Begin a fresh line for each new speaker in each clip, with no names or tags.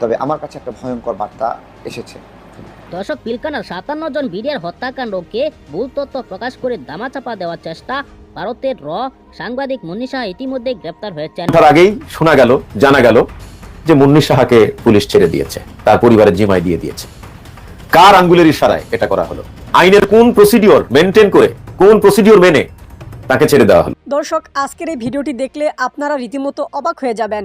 তবে আমার কাছে একটা ভয়ঙ্কর বার্তা এসেছে।
দর্শক পিলকানার সাতান্ন জন বিডিআর হত্যাকাণ্ডকে ভুল তথ্য প্রকাশ করে দামাচাপা দেওয়ার চেষ্টা ভারতের র সাংবাদিক মুন্নি শাহ ইতিমধ্যে গ্রেপ্তার হয়েছেন।
তার আগেই শোনা গেল জানা গেল যে মুন্নি সাহাকে পুলিশ ছেড়ে দিয়েছে তার পরিবারের জিমায় দিয়ে দিয়েছে। কার আঙ্গুলের ইশারায় এটা করা হলো? আইনের কোন প্রসিডিওর মেনটেন করে কোন প্রসিডিওর মেনে তাকে ছেড়ে দেওয়া হলো?
দর্শক আজকের এই ভিডিওটি দেখলে আপনারা রীতিমতো অবাক হয়ে যাবেন।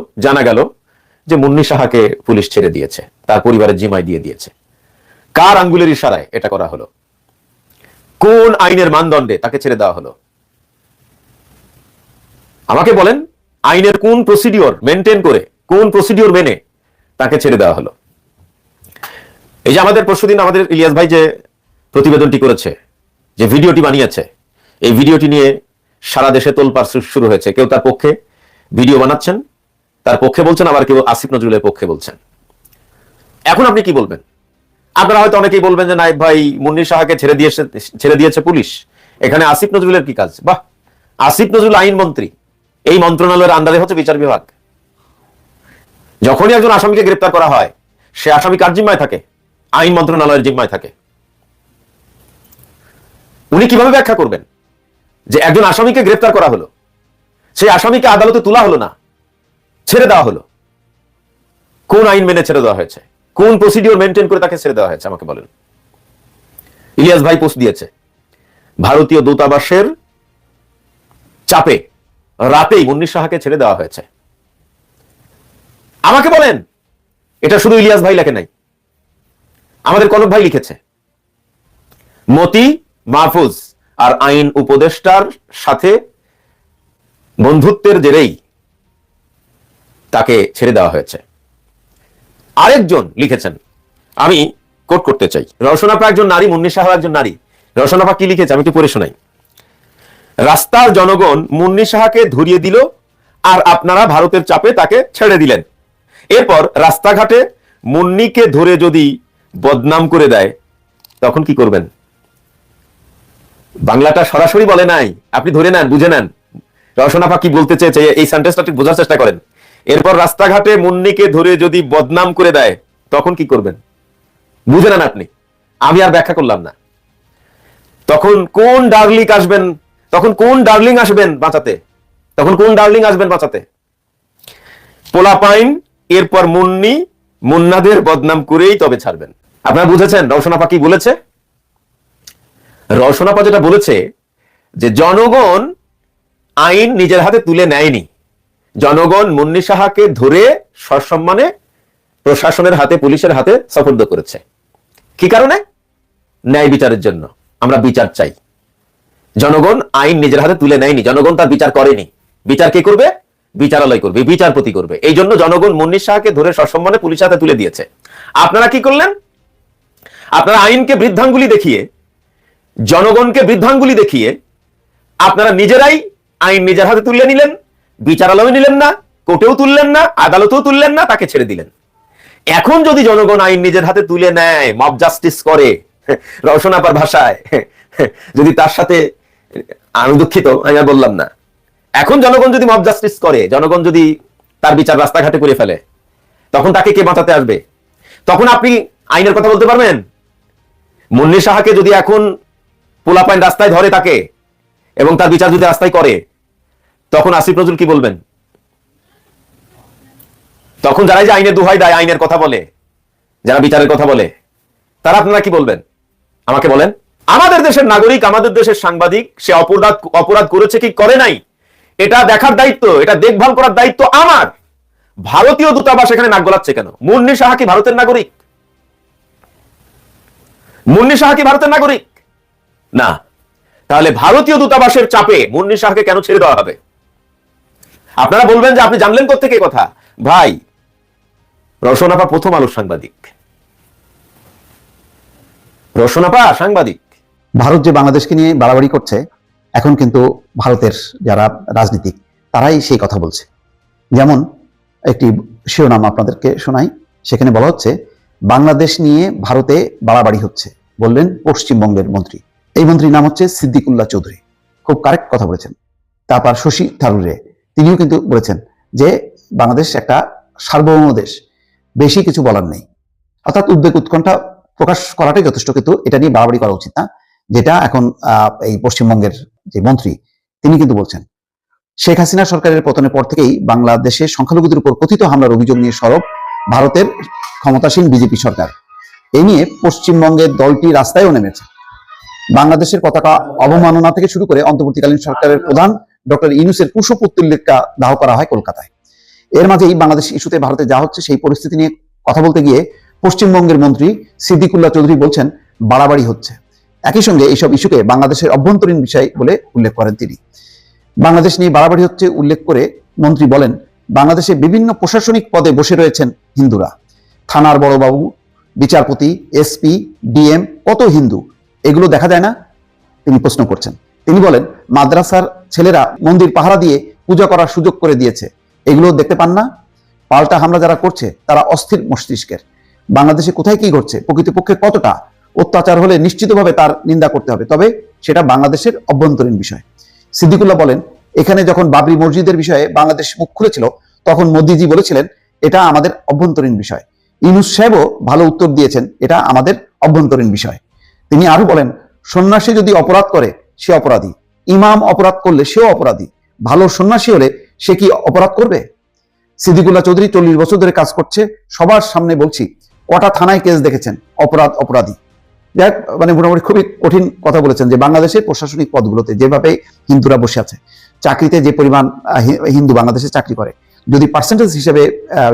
জানা গেল যে মুন্নি সাহাকে পুলিশ ছেড়ে দিয়েছে, তার পরিবারের জিমায় দিয়ে দিয়েছে। কার আঙ্গুলের ইশারায় এটা করা হলো? কোন আইনের মানদণ্ডে তাকে ছেড়ে দেওয়া হলো? আমাকে বলেন, আইনের কোন প্রসিডিওর মেনটেন করে, কোন প্রসিডিওর মেনে তাকে ছেড়ে দেওয়া হলো? এই যে আমাদের পরশুদিন আমাদের ইলিয়াস ভাই যে প্রতিবেদনটি করেছে, যে ভিডিওটি বানিয়েছে, এই ভিডিওটি নিয়ে সারা দেশে তোলপাড় শুরু হয়েছে। কেউ তার পক্ষে ভিডিও বানাচ্ছেন তার পক্ষে বলছেন, আবার কেউ আসিফ নজরুলের পক্ষে বলছেন। এখন আপনি কি বলবেন? আপনারা হয়তো অনেকেই বলবেন যে নাইব ভাই মুন্নির সাহাকে ছেড়ে দিয়েছে ছেড়ে দিয়েছে পুলিশ। এখানে আসিফ নজরুলের কি কাজ? বাহ! আসিফ নজরুল আইন মন্ত্রী। এই মন্ত্রণালয়ের আন্ডারে হচ্ছে বিচার বিভাগ। যখনই একজন আসামিকে গ্রেপ্তার করা হয়, সে আসামি কার জিম্মায় থাকে? আইন মন্ত্রণালয়ের জিম্মায় থাকে। উনি কীভাবে ব্যাখ্যা করবেন? যে একজন আসামিকে গ্রেপ্তার করা হলো, সেই আসামিকে আদালতে তোলা হলো না ছেড়ে দেওয়া হলো। কোন আইন মেনে ছেড়ে দেওয়া হয়েছে? কোন প্রসিডিওর মেনটেন করে তাকে ছেড়ে দেওয়া হয়েছে? আমাকে বলেন। ইলিয়াস ভাই পোস্ট দিয়েছে। ভারতীয় দূতাবাসের চাপে, রাতেই মুন্নির সাহাকে ছেড়ে দেওয়া হয়েছে। আমাকে বলেন, এটা শুধু ইলিয়াস ভাই লেখে নাই। আমাদের কনক ভাই লিখেছে, মতি, মাহফুজ আর আইন উপদেষ্টার সাথে বন্ধুত্বের জেরেই তাকে ছেড়ে দেওয়া হয়েছে। আরেকজন লিখেছেন, আমি কোট করতে চাই। রসনাপা একজন নারী, মুন্নি সাহা একজন নারী। রসনাপা কি লিখেছে আমি একটু পড়ে শোনাই। রাস্তার জনগণ মুন্নি সাহাকে ধরিয়ে দিল আর আপনারা ভারতের চাপে তাকে ছেড়ে দিলেন। এরপর রাস্তাঘাটে মুন্নিকে ধরে যদি বদনাম করে দেয়, তখন কি করবেন? বাংলাটা সরাসরি বলে নাই, আপনি ধরে নেন, বুঝে নেন। রসনাফা কি বলতে চেয়েছে, এই সেন্টেন্সটা ঠিক বোঝার চেষ্টা করেন। এরপর রাস্তাঘাটে মুন্নিকে ধরে যদি বদনাম করে দেয়, তখন কি করবেন? বুঝে নেন আপনি। আমি আর ব্যাখ্যা করলাম না। তখন কোন ডার্লিং আসবেন? তখন কোন ডার্লিং আসবেন বাঁচাতে? তখন কোন ডার্লিং আসবেন বাঁচাতে? পোলাপাইন এরপর মুন্নি, মুন্নাদের বদনাম করেই তবে ছাড়বেন। আপনারা বুঝেছেন রওশনাপা কি বলেছে? রওশনাপা যেটা বলেছে যে, জনগণ আইন নিজের হাতে তুলে নেয়নি। জনগণ মুন্নি সাহাকে ধরে সসম্মানে প্রশাসনের হাতে, পুলিশের হাতে সফর্দ করেছে। কি কারণে? ন্যায় বিচারের জন্য। আমরা বিচার চাই। জনগণ আইন নিজের হাতে তুলে নেয়নি। জনগণ তার বিচার করেনি। বিচার কে করবে? বিচারালয় করবে, বিচারপতি করবে। এই জন্য জনগণ মুন্নির শাহকে ধরে সসম্মানে পুলিশের হাতে তুলে দিয়েছে। আপনারা কি করলেন? আপনারা আইনকে বৃদ্ধাঙ্গুলি দেখিয়ে, জনগণকে বৃদ্ধাঙ্গুলি দেখিয়ে, আপনারা নিজেরাই আইন নিজের হাতে তুলে নিলেন। বিচারালয়ে নিলেন না, কোর্টেও তুললেন না, আদালতেও তুললেন না, তাকে ছেড়ে দিলেন। এখন যদি জনগণ আইন নিজের হাতে তুলে নেয় মব জাস্টিস করে রওশনাপার ভাষায়, যদি তার সাথে, আমি দুঃখিত, আমি আর বললাম না। এখন জনগণ যদি মব জাস্টিস করে, জনগণ যদি তার বিচার রাস্তাঘাটে করে ফেলে, তখন তাকে কে বাঁচাতে আসবে? তখন আপনি আইনের কথা বলতে পারবেন? মুন্নি সাহাকে যদি এখন পোলাপাইন রাস্তায় ধরে তাকে, এবং তার বিচার যদি রাস্তায় করে তখন আসিফ নজরুল কি বলবেন? তখন যারা যে আইনের দুহাই দেয়, আইনের কথা বলে, যারা বিচারের কথা বলে, তারা আপনারা কি বলবেন? আমাকে বলেন, আমাদের দেশের নাগরিক, আমাদের দেশের সাংবাদিক, সে অপরাধ অপরাধ করেছে কি করে নাই? এটা দেখার দায়িত্ব, এটা দেখভাল করার দায়িত্ব আমার। ভারতীয় দূতাবাস এখানে নাক গলাচ্ছে কেন? মুন্নি সাহা কি ভারতের নাগরিক? মুন্নি সাহা কি ভারতের নাগরিক? না। তাহলে ভারতীয় দূতাবাসের চাপে মুন্নি সাহাকে কেন ছেড়ে দেওয়া হবে? আপনারা বলবেন যে আপনি জানলেন কোথেকে কথা? ভাই রসনাপা প্রথম আলোর সাংবাদিক। রসনাপা সাংবাদিক।
ভারত যে বাংলাদেশকে নিয়ে বাড়াবাড়ি করছে, এখন কিন্তু ভারতের যারা রাজনীতিক, তারাই সেই কথা বলছে। যেমন একটি শিরোনাম আপনাদেরকে শোনাই, সেখানে বলা হচ্ছে, বাংলাদেশ নিয়ে ভারতে বাড়াবাড়ি হচ্ছে, বললেন পশ্চিমবঙ্গের মন্ত্রী। এই মন্ত্রীর নাম হচ্ছে সিদ্দিকুল্লাহ চৌধুরী। খুব কারেক্ট কথা বলেছেন। তারপর শশী থারুরে তিনিও কিন্তু বলেছেন যে বাংলাদেশ একটা সার্বভৌম দেশ। বেশি কিছু বলার নেই। অর্থাৎ উদ্বেগ উৎকণ্ঠা প্রকাশ করাটাই যথেষ্ট, কিন্তু এটা নিয়ে বাড়াবাড়ি করা উচিত না। যেটা এখন এই পশ্চিমবঙ্গের যে মন্ত্রী, তিনি কিন্তু বলছেন, শেখ হাসিনা সরকারের পতনের পর থেকেই বাংলাদেশের সংখ্যালঘুদের উপর কথিত হামলার অভিযোগ নিয়ে সরব ভারতের ক্ষমতাসীন বিজেপি সরকার। এই নিয়ে পশ্চিমবঙ্গের দলটি রাস্তায়ও নেমেছে। বাংলাদেশের পতাকা অবমাননা থেকে শুরু করে অন্তর্বর্তীকালীন সরকারের প্রধান ডক্টর ইউনুসের কুশপুত্তলিকা দাহ করা হয় কলকাতায়। এর মাঝেই বাংলাদেশ ইস্যুতে ভারতে যা হচ্ছে সেই পরিস্থিতি নিয়ে কথা বলতে গিয়ে পশ্চিমবঙ্গের মন্ত্রী সিদ্দিকুল্লাহ চৌধুরী বলছেন, বাড়াবাড়ি হচ্ছে। একই সঙ্গে এইসব ইস্যুকে বাংলাদেশের অভ্যন্তরীণ বিষয় বলে উল্লেখ করেন তিনি। বাংলাদেশ নিয়ে বাড়াবাড়ি হচ্ছে উল্লেখ করে মন্ত্রী বলেন, বাংলাদেশে বিভিন্ন প্রশাসনিক পদে বসে রয়েছেন হিন্দুরা। থানার বড়বাবু, বিচারপতি, এসপি, ডিএম, কত হিন্দু? এগুলো দেখা যায় না? তিনি প্রশ্ন করছেন। তিনি বলেন, মাদ্রাসার ছেলেরা মন্দির পাহারা দিয়ে পূজা করার সুযোগ করে দিয়েছে। এগুলো দেখতে পান না। পাল্টা হামলা যারা করছে, তারা অস্থির মস্তিষ্কের। বাংলাদেশে কোথায় কি ঘটছে? প্রকৃতপক্ষে কতটা? অত্যাচার হলে নিশ্চিতভাবে তার নিন্দা করতে হবে। তবে সেটা বাংলাদেশের অভ্যন্তরীণ বিষয়। সিদ্দিকুল্লাহ বলেন, এখানে যখন বাবরি মসজিদের বিষয়ে বাংলাদেশ মুখ খুলেছিল, তখন মোদিজি বলেছিলেন, এটা আমাদের অভ্যন্তরীণ বিষয়। ইনুস সাহেবও ভালো উত্তর দিয়েছেন, এটা আমাদের অভ্যন্তরীণ বিষয়। তিনি আরও বলেন, সন্ন্যাসী যদি অপরাধ করে সে অপরাধী। ইমাম অপরাধ করলে সেও অপরাধী। ভালো সন্ন্যাসী হলে সে কি অপরাধ করবে? সিদ্দিকুল্লাহ চৌধুরী চল্লিশ বছর ধরে কাজ করছে, সবার সামনে বলছি, কটা থানায় কেস দেখেছেন? অপরাধ, অপরাধী। যাক মানে মোটামুটি খুবই কঠিন কথা বলেছেন যে বাংলাদেশের প্রশাসনিক পদগুলোতে যেভাবে হিন্দুরা বসে আছে, চাকরিতে যে পরিমাণ হিন্দু বাংলাদেশে চাকরি করে, যদি পার্সেন্টেজ হিসেবে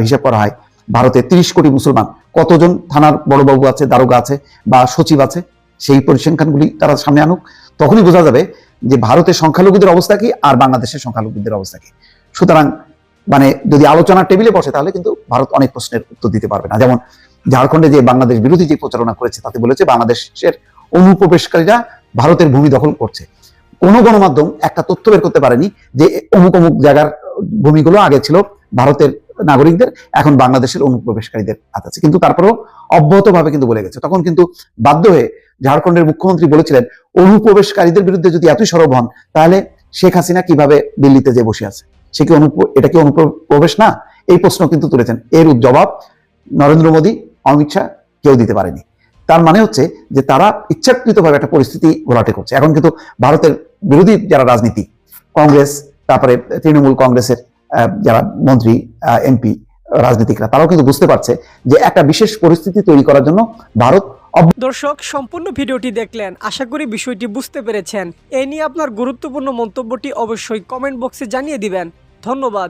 হিসাব করা হয়, ভারতে তিরিশ কোটি মুসলমান, কতজন থানার বড়বাবু আছে, দারোগা আছে বা সচিব আছে, সেই পরিসংখ্যানগুলি তারা সামনে আনুক। তখনই বোঝা যাবে যে ভারতের সংখ্যালঘুদের অবস্থা কি আর বাংলাদেশের সংখ্যালঘুদের অবস্থা কি। সুতরাং মানে যদি আলোচনার টেবিলে বসে, তাহলে কিন্তু ভারত অনেক প্রশ্নের উত্তর দিতে পারবে না। যেমন ঝাড়খণ্ডে যে বাংলাদেশ বিরোধী যে প্রচারণা করেছে, তাতে বলেছে বাংলাদেশের অনুপ্রবেশকারীরা ভারতের ভূমি দখল করছে। কোনো গণমাধ্যম একটা তথ্য বের করতে পারেনি যে অমুক অমুক জায়গার ভূমিগুলো আগে ছিল ভারতের নাগরিকদের, এখন বাংলাদেশের অনুপ্রবেশকারীদের হাতে আছে। কিন্তু তারপরেও অব্যাহতভাবে কিন্তু বলে গেছে। তখন কিন্তু বাধ্য হয়ে ঝাড়খণ্ডের মুখ্যমন্ত্রী বলেছিলেন, অনুপ্রবেশকারীদের বিরুদ্ধে যদি এতই সরব হন, তাহলে শেখ হাসিনা কীভাবে দিল্লিতে যে বসে আছে? সে কি অনুপ্র, এটা কি অনুপ্রবেশ না? এই প্রশ্ন কিন্তু তুলেছেন। এর জবাব নরেন্দ্র মোদী, অমিত শাহ কেউ দিতে পারেনি। তার মানে হচ্ছে যে তারা ইচ্ছাকৃতভাবে একটা পরিস্থিতি ঘোলাটে করছে। এখন কিন্তু ভারতের বিরোধী যারা রাজনীতি, কংগ্রেস, তারপরে তৃণমূল কংগ্রেসের যারা মন্ত্রী এমপি, রাজনীতিকরা, তারাও কিন্তু বুঝতে পারছে যে একটা বিশেষ পরিস্থিতি তৈরি করার জন্য ভারত
দর্শক, সম্পূর্ণ ভিডিওটি দেখলেন। আশা করি বিষয়টি বুঝতে পেরেছেন। এ নিয়ে আপনার গুরুত্বপূর্ণ মন্তব্যটি অবশ্যই কমেন্ট বক্সে জানিয়ে দিবেন। ধন্যবাদ।